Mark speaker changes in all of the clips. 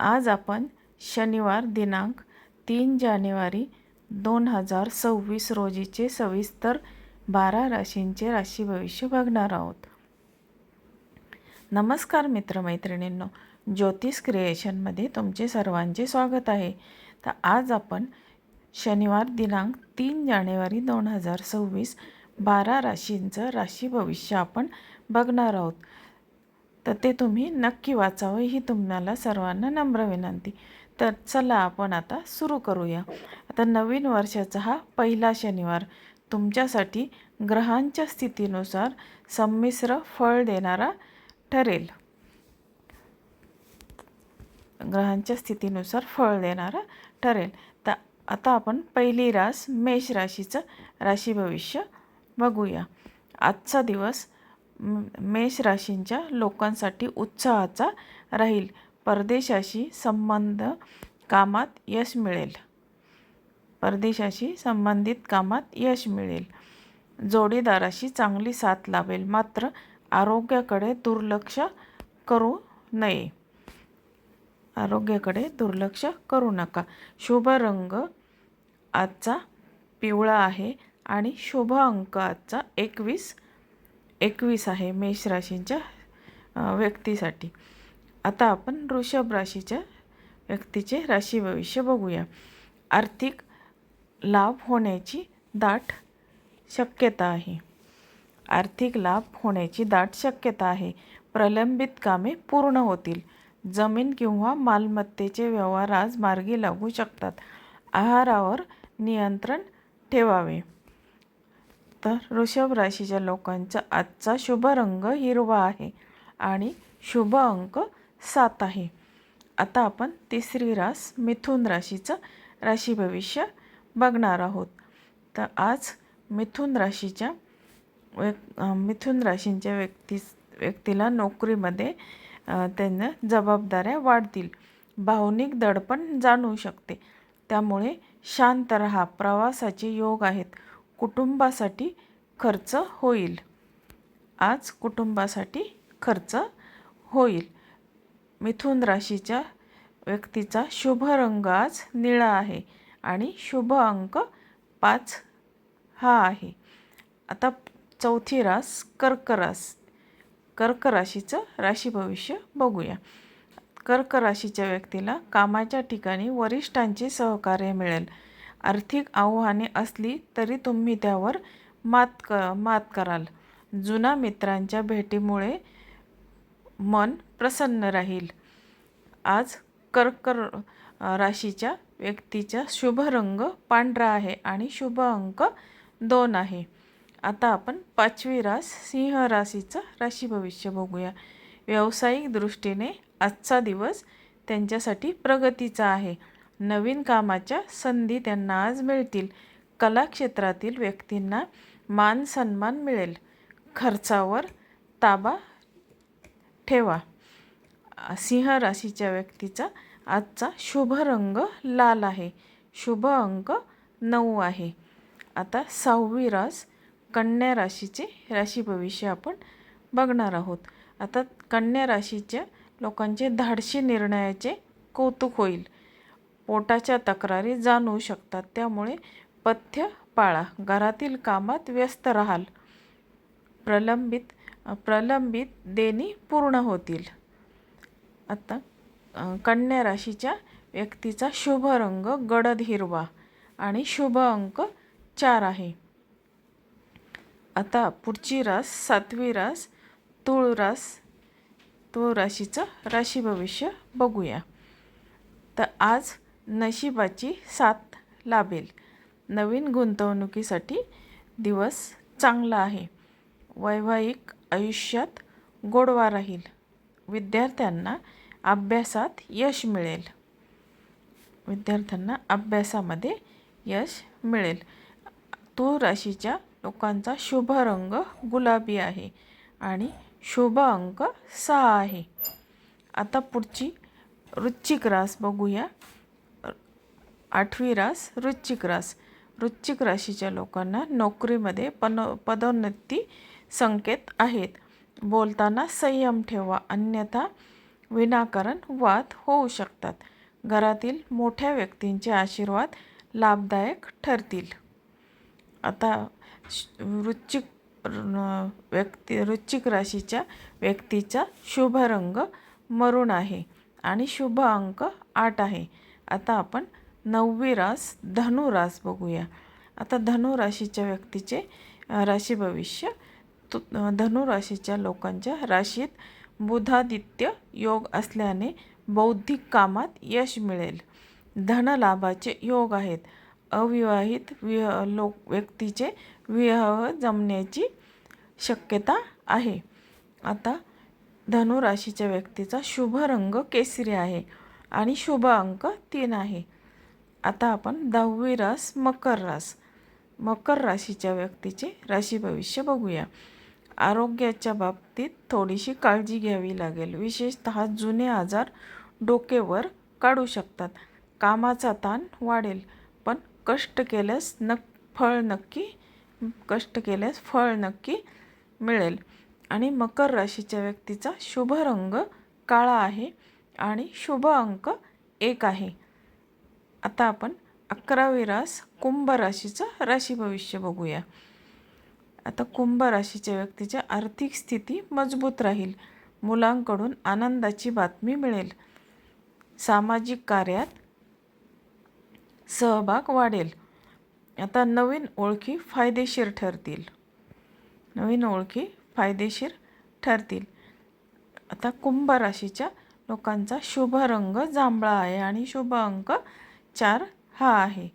Speaker 1: आज आपण शनिवार दिनांक तीन जानेवारी दोन हजार सव्वीस रोजीचे सविस्तर बारा राशींचे राशी भविष्य बघणार आहोत. नमस्कार मित्रमैत्रिणींनो ज्योतिष क्रिएशनमध्ये तुमचे सर्वांचे स्वागत आहे. तर आज आपण शनिवार दिनांक तीन जानेवारी दोन हजार सव्वीस बारा राशींचं राशी भविष्य आपण बघणार आहोत. तर ते तुम्ही नक्की वाचावं ही तुम्हाला सर्वांना नम्र विनंती. तर चला आपण आता सुरू करूया. आता नवीन वर्षाचा हा पहिला शनिवार. तुमच्यासाठी ग्रहांच्या स्थितीनुसार संमिश्र फळ देणारा ठरेल. ग्रहांच्या स्थितीनुसार फळ देणारा ठरेल. तर आता आपण पहिली रास मेष राशीचं राशी भविष्य बघूया. आजचा दिवस मेष राशींच्या लोकांसाठी उत्साहाचा राहील. परदेशाशी संबंध कामात यश मिळेल. परदेशाशी संबंधित कामात यश मिळेल. जोडीदाराशी चांगली साथ लावेल. मात्र आरोग्याकडे दुर्लक्ष करू नये. आरोग्याकडे दुर्लक्ष करू नका. शुभ रंग आजचा पिवळा आहे आणि शुभ अंक आजचा एकवीस एकवीस आहे मेष राशींच्या व्यक्तीसाठी. आता आपण वृषभ राशीच्या व्यक्तीचे राशी भविष्य बघूया. आर्थिक लाभ होण्याची दाट शक्यता आहे. आर्थिक लाभ होण्याची दाट शक्यता आहे. प्रलंबित कामे पूर्ण होतील. जमीन किंवा मालमत्तेचे व्यवहार आज मार्गी लागू शकतात. आहारावर नियंत्रण ठेवावे. तर वृषभ राशीच्या लोकांचा आजचा शुभ रंग हिरवा आहे आणि शुभ अंक सात आहे. आता आपण तिसरी रास मिथुन राशीचं राशी भविष्य बघणार आहोत. तर आज मिथुन राशीच्या व्यक मिथुन राशींच्या व्यक्ती व्यक्तीला नोकरीमध्ये त्यांना जबाबदाऱ्या वाढतील. भावनिक दडपण जाणवू शकते. त्यामुळे शांत रहा प्रवासाचे योग आहेत. कुटुंबासाठी खर्च होईल. आज कुटुंबासाठी खर्च होईल. मिथुन राशीच्या व्यक्तीचा शुभ रंग आज निळा आहे आणि शुभ अंक पाच हा आहे. आता चौथी रास कर्क रास. कर्क राशीचं राशी भविष्य बघूया. कर्क राशीच्या व्यक्तीला कामाच्या ठिकाणी वरिष्ठांचे सहकार्य मिळेल. आर्थिक आव्हाने असली तरी तुम्ही त्यावर मात क मात कराल. जुना मित्रांच्या भेटीमुळे मन प्रसन्न राहील. आज कर्क राशीच्या व्यक्तीचा शुभ रंग पांढरा आहे आणि शुभ अंक दोन आहे. आता आपण पाचवी रास सिंह राशीचं राशी भविष्य बघूया. व्यावसायिक दृष्टीने आजचा दिवस त्यांच्यासाठी प्रगतीचा आहे. नवीन कामाच्या संधी त्यांना आज मिळतील. कला क्षेत्रातील व्यक्तींना मान सन्मान मिळेल. खर्चावर ताबा ठेवा. सिंह राशीच्या व्यक्तीचा आजचा शुभ रंग लाल आहे. शुभ अंक नऊ आहे. आता सहावी रास कन्या राशीचे राशी भविष्य आपण बघणार आहोत. आता कन्या राशीच्या लोकांचे धाडशी निर्णयाचे कौतुक होईल. पोटाच्या तक्रारी जाणवू शकतात. त्यामुळे पथ्य पाळा. घरातील कामात व्यस्त राहाल. प्रलंबित प्रलंबित देणी पूर्ण होतील. आता कन्या राशीच्या व्यक्तीचा शुभ रंग गडद हिरवा आणि शुभ अंक चार आहे. आता पुढची रास सातवी रास तुळ रास तुळ राशीचं राशी भविष्य बघूया. तर आज नशिबाची साथ लाभेल. नवीन गुंतवणुकीसाठी दिवस चांगला आहे. वैवाहिक आयुष्यात गोडवा राहील. विद्यार्थ्यांना अभ्यासात यश मिळेल. विद्यार्थ्यांना अभ्यासामध्ये यश मिळेल. तूर राशीच्या लोकांचा शुभ रंग गुलाबी आहे आणि शुभ अंक सहा आहे. आता पुढची वृश्चिक रास बघूया. आठवी रास वृश्चिक रास. वृश्चिक राशीच्या लोकांना नोकरीमध्ये पन पदोन्नती संकेत आहेत. बोलताना संयम ठेवा अन्यथा विनाकारण वाद होऊ शकतात. घरातील मोठ्या व्यक्तींचे आशीर्वाद लाभदायक ठरतील. आता श- वृश्चिक व्यक्ती वृश्चिक राशीच्या व्यक्तीचा शुभ रंग मरून आहे आणि शुभ अंक आठ आहे. आता आपण नववी रास धनुरास बघूया. आता धनुराशीच्या व्यक्तीचे राशी भविष्य तु धनुराशीच्या लोकांच्या राशीत बुधादित्य योग असल्याने बौद्धिक कामात यश मिळेल. धनलाभाचे योग आहेत. अविवाहित विह लोक व्यक्तीचे विवाह जमण्याची शक्यता आहे. आता धनुराशीच्या व्यक्तीचा शुभ रंग केसरी आहे आणि शुभ अंक तीन आहे. आता आपण दहावी रास मकर रास. मकर राशीच्या व्यक्तीचे राशी भविष्य बघूया. आरोग्याच्या बाबतीत थोडीशी काळजी घ्यावी लागेल. विशेषतः जुने आजार डोकेवर काढू शकतात. कामाचा ताण वाढेल पण कष्ट केल्यास नक फळ नक्की कष्ट केल्यास फळ नक्की मिळेल. आणि मकर राशीच्या व्यक्तीचा शुभ रंग काळा आहे आणि शुभ अंक एक आहे. आता आपण अकरावी रास कुंभ राशीचं राशी भविष्य बघूया. आता कुंभ राशीच्या व्यक्तीची आर्थिक स्थिती मजबूत राहील. मुलांकडून आनंदाची बातमी मिळेल. सामाजिक कार्यात सहभाग वाढेल. आता नवीन ओळखी फायदेशीर ठरतील. नवीन ओळखी फायदेशीर ठरतील. आता कुंभ राशीच्या लोकांचा शुभ रंग जांभळा आहे आणि शुभ अंक चार हा आहे.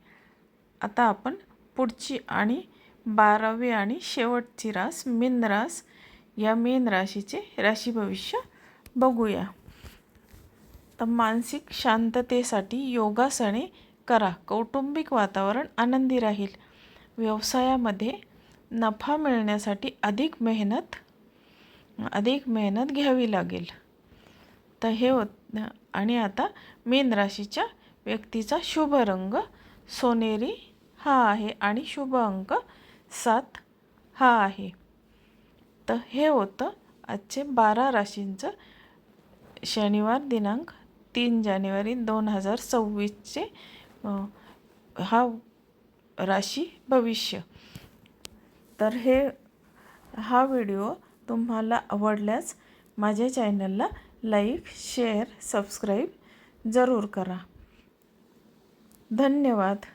Speaker 1: आता आपण पुढची आणि बारावी आणि शेवटची रास मीन रास या मीन राशीचे राशी भविष्य बघूया. तर मानसिक शांततेसाठी योगासने करा. कौटुंबिक वातावरण आनंदी राहील. व्यवसायामध्ये नफा मिळण्यासाठी अधिक मेहनत अधिक मेहनत घ्यावी लागेल. तर हे होत आणि आता मीन राशीच्या व्यक्तीचा शुभ रंग सोनेरी हा आहे आणि शुभ अंक सात हा आहे. तर हे होतं आजचे बारा राशींचं शनिवार दिनांक तीन जानेवारी दोन हजार सव्वीसचे हा राशी भविष्य. तर हे हा व्हिडिओ तुम्हाला आवडल्यास माझ्या चॅनलला लाईक शेअर सबस्क्राईब जरूर करा. धन्यवाद.